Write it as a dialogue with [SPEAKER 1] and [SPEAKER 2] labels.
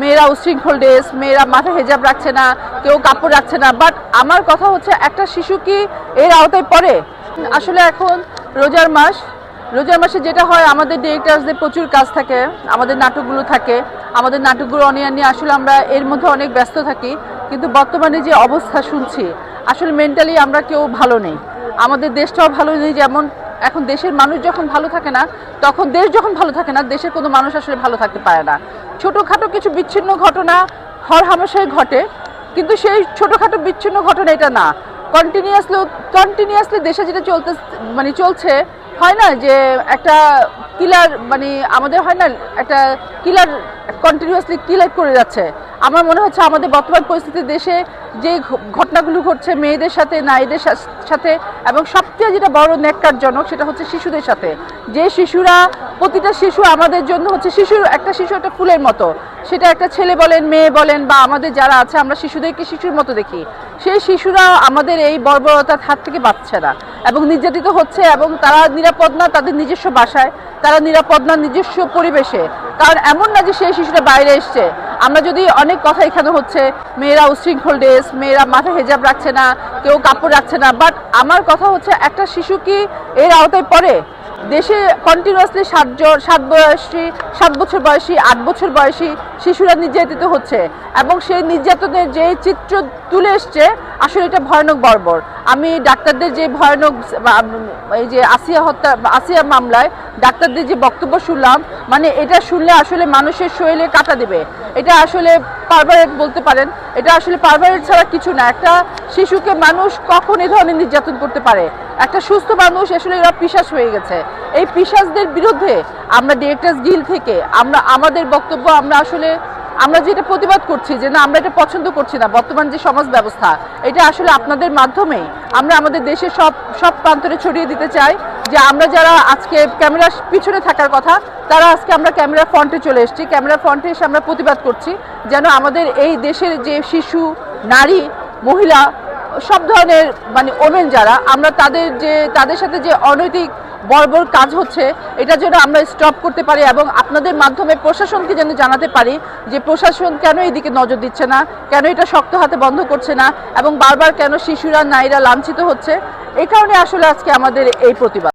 [SPEAKER 1] মেয়েরা উশৃঙ্খল ড্রেস, মেয়েরা মাথায় হেজাব রাখছে না, কেউ কাপড় রাখছে না। বাট আমার কথা হচ্ছে, একটা শিশু কি এর আওতায় পড়ে? আসলে এখন রোজার মাস। রোজার মাসে যেটা হয়, আমাদের ডিরেক্টরসদের প্রচুর কাজ থাকে, আমাদের নাটকগুলো থাকে। আমাদের নাটকগুলো অনিয়া নিয়ে আসলে আমরা এর মধ্যে অনেক ব্যস্ত থাকি। কিন্তু বর্তমানে যে অবস্থা শুনছি, আসলে মেন্টালি আমরা কেউ ভালো নেই। আমাদের দেশটাও ভালো নেই যেমন এখন দেশের মানুষ যখন ভালো থাকে না, তখন দেশ যখন ভালো থাকে না, দেশের কোনো মানুষ আসলে ভালো থাকতে পারে না। ছোটোখাটো কিছু বিচ্ছিন্ন ঘটনা হর হামেশাই ঘটে, কিন্তু সেই ছোটোখাটো বিচ্ছিন্ন ঘটনা এটা না। কন্টিনিউয়াসলি কন্টিনিউয়াসলি দেশে যেটা চলতে মানে চলছে, হয় না যে একটা কিলার মানে আমাদের হয় না একটা কিলার কন্টিনিউয়াসলি কিলার করে যাচ্ছে? আমার মনে হচ্ছে আমাদের বর্তমান পরিস্থিতি দেশে যে ঘটনাগুলো ঘটছে মেয়েদের সাথে, নারীদের সাথে এবং সবচেয়ে যেটা বড় ন্যাক্কারজনক সেটা হচ্ছে শিশুদের সাথে। যে শিশুরা, প্রতিটা শিশু আমাদের জন্য হচ্ছে শিশুর, একটা শিশু একটা ফুলের মতো। সেটা একটা ছেলে বলেন, মেয়ে বলেন বা আমাদের যারা আছে আমরা শিশুদেরকে শিশুর মতো দেখি। সেই শিশুরা আমাদের এই বর্বরতার হাত থেকে বাঁচছে না এবং নির্যাতিত হচ্ছে এবং তারা নিরাপদ না তাদের নিজস্ব বাসায়, তারা নিরাপদ না নিজস্ব পরিবেশে। কারণ এমন না যে সেই শিশুটা বাইরে এসছে। আমরা যদি অনেক কথা এখানে হচ্ছে, মেয়েরা উশৃঙ্খল ড্রেস, মেয়েরা মাথায় হেজাব রাখছে না, কেউ কাপড় রাখছে না বাট আমার কথা হচ্ছে একটা শিশু কি এর আওতায় পড়ে? দেশে কন্টিনিউয়াসলি সাত জন, সাত বয়সী, সাত বছর বয়সী, আট বছর বয়সী শিশুরা নির্যাতিত হচ্ছে এবং সেই নির্যাতনের যে চিত্র তুলে এসছে, আসলে এটা ভয়ানক বর্বর। আমি ডাক্তারদের যে ভয়ানক এই যে আসিয়া হত্যা আসিয়া মামলায় ডাক্তারদের যে বক্তব্য শুনলাম মানে এটা শুনলে আসলে মানুষের শরীরে কাটা দেবে। এটা আসলে পারভারেট বলতে পারেন। এটা আসলে পারভারেট ছাড়া কিছু না। একটা শিশুকে মানুষ কখন এ ধরনের নির্যাতন করতে পারে? একটা সুস্থ মানুষ আসলে এরা পিশাচ হয়ে গেছে। এই পিশাচদের বিরুদ্ধে আমরা ডিরেক্টর্স গিল থেকে আমরা, আমাদের বক্তব্য আমরা আসলে, আমরা যেটা প্রতিবাদ করছি যে না, আমরা এটা পছন্দ করছি না, বর্তমান যে সমাজ ব্যবস্থা, এটা আসলে আপনাদের মাধ্যমে আমরা আমাদের দেশের সব সব প্রান্তরে ছড়িয়ে দিতে চাই। যে আমরা যারা আজকে ক্যামেরার পিছনে থাকার কথা, তারা আজকে আমরা ক্যামেরা ফ্রন্টে চলে এসেছি। ক্যামেরা ফ্রন্টে এসে আমরা প্রতিবাদ করছি যেন আমাদের এই দেশের যে শিশু, নারী, মহিলা, সব ধরনের মানে ওমেন যারা, আমরা তাদের যে, তাদের সাথে যে অনৈতিক বর্বর কাজ হচ্ছে, এটা যেন আমরা স্টপ করতে পারি এবং আপনাদের মাধ্যমে প্রশাসনকে যেন জানাতে পারি যে প্রশাসন কেন এদিকে নজর দিচ্ছে না, কেন এটা শক্ত হাতে বন্ধ করছে না এবং বারবার কেন শিশুরা, নারীরা লাঞ্ছিত হচ্ছে। এই কারণে আসলে আজকে আমাদের এই প্রতিবাদ।